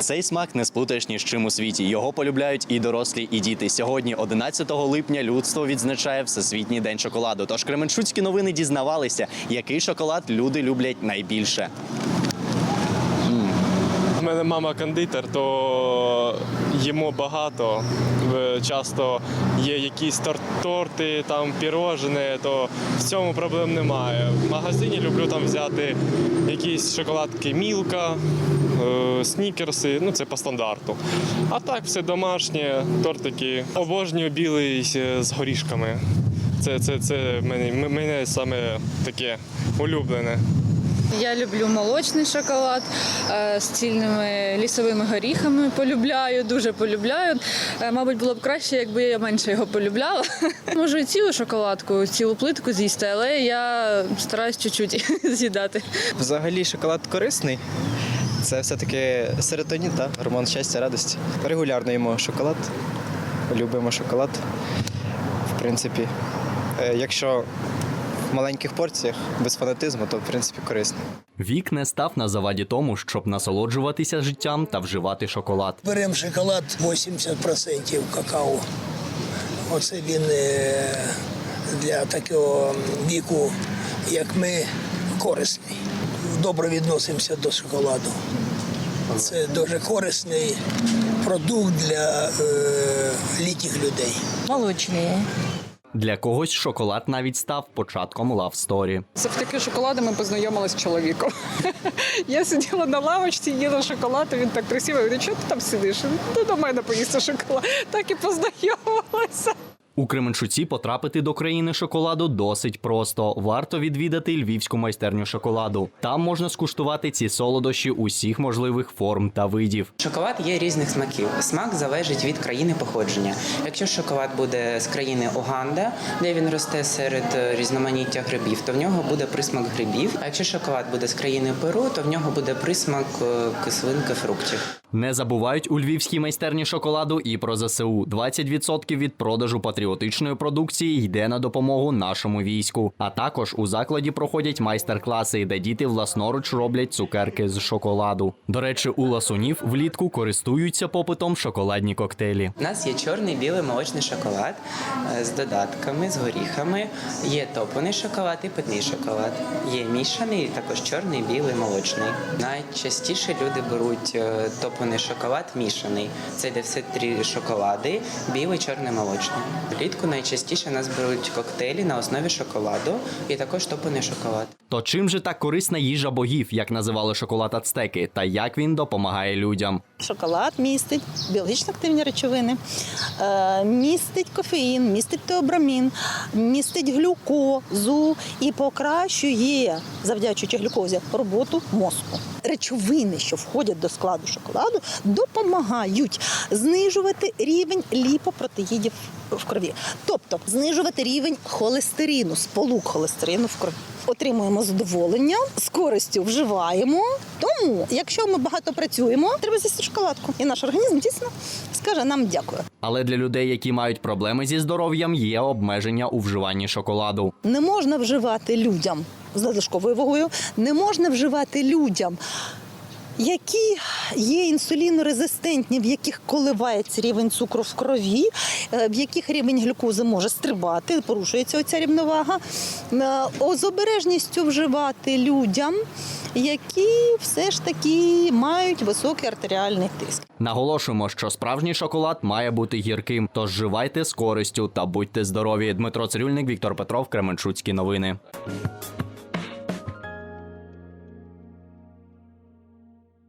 Цей смак не сплутаєш ні з чим у світі. Його полюбляють і дорослі, і діти. Сьогодні, 11 липня, людство відзначає Всесвітній день шоколаду. Тож Кременчуцькі новини дізнавалися, який шоколад люди люблять найбільше. Мене мама кондитер, то їмо багато. Часто є якісь тор- торти, там пірожне, то в цьому проблем немає. В магазині люблю там взяти якісь шоколадки Мілка, е, снікерси, ну це по стандарту. А так все домашнє, тортики. Обожнюю білий е, з горішками. Це, це, це мене, мене саме таке улюблене. Я люблю молочний шоколад е, з цільними лісовими горіхами. Полюбляю, дуже полюбляю. Е, Мабуть, було б краще, якби я менше його полюбляла. Можу і цілу шоколадку, цілу плитку з'їсти, але я стараюсь чуть-чуть з'їдати. Взагалі шоколад корисний. Це все-таки серотонін, та гормон щастя, радості. Регулярно їмо шоколад. Любимо шоколад. В принципі, е, якщо в маленьких порціях, без фанатизму, то в принципі корисно. Вік не став на заваді тому, щоб насолоджуватися життям та вживати шоколад. Беремо шоколад 80% какао. Оце він е, для такого віку, як ми, корисний. Добре відносимося до шоколаду. Це дуже корисний продукт для е, літніх людей. Молочний. Для когось шоколад навіть став початком лавсторі. Завдяки шоколаду ми познайомилися з чоловіком. Я сиділа на лавочці, їла шоколад, і він так красиво. говорить, що ти там сидиш? Ну, до мене поїсти шоколад. Так і познайомилися. У Кременчуці потрапити до країни шоколаду досить просто. Варто відвідати львівську майстерню шоколаду. Там можна скуштувати ці солодощі усіх можливих форм та видів. Шоколад є різних смаків. Смак залежить від країни походження. Якщо шоколад буде з країни Уганда, де він росте серед е, різноманіття грибів, то в нього буде присмак грибів. А якщо шоколад буде з країни Перу, то в нього буде присмак е, кислинки фруктів. Не забувають у львівській майстерні шоколаду і про ЗСУ. 20% від продажу патріотичної продукції йде на допомогу нашому війську. А також у закладі проходять майстер-класи, де діти власноруч роблять цукерки з шоколаду. До речі, у ласунів влітку користуються попитом шоколадні коктейлі. У нас є чорний білий молочний шоколад е, з додатками, з горіхами. Є топлений шоколад і питний шоколад. Є мішаний, також чорний, білий, молочний. Найчастіше люди беруть е, топлений шоколад мішаний. Це йде все три шоколади: білий, чорний, молочний. Влітку найчастіше нас беруть коктейлі на основі шоколаду і також топлений шоколад. То чим же так корисна їжа богів, як називали шоколад ацтеки, та як він допомагає людям? Шоколад містить біологічно активні речовини, е, містить кофеїн, містить теобрамін, містить глюкозу і покращує, завдячуючи глюкозі, роботу мозку. Речовини, що входять до складу шоколаду, допомагають знижувати рівень ліпопротеїдів в крові, тобто знижувати рівень холестерину, сполук холестерину в крові. Отримуємо задоволення, з користю вживаємо. Тому, якщо ми багато працюємо, треба з'їсти шоколадку. І наш організм дійсно скаже нам дякую. Але для людей, які мають проблеми зі здоров'ям, є обмеження у вживанні шоколаду. Не можна вживати людям з надлишковою вагою, не можна вживати людям. Які є інсулінорезистентні, в яких коливається рівень цукру в крові, е, в яких рівень глюкози може стрибати, порушується оця рівновага, Е, з обережністю вживати людям, які все ж таки мають високий артеріальний тиск. Наголошуємо, що справжній шоколад має бути гірким, тож вживайте з користю та будьте здорові. Дмитро Цирюльник, Віктор Петров, Кременчуцькі новини.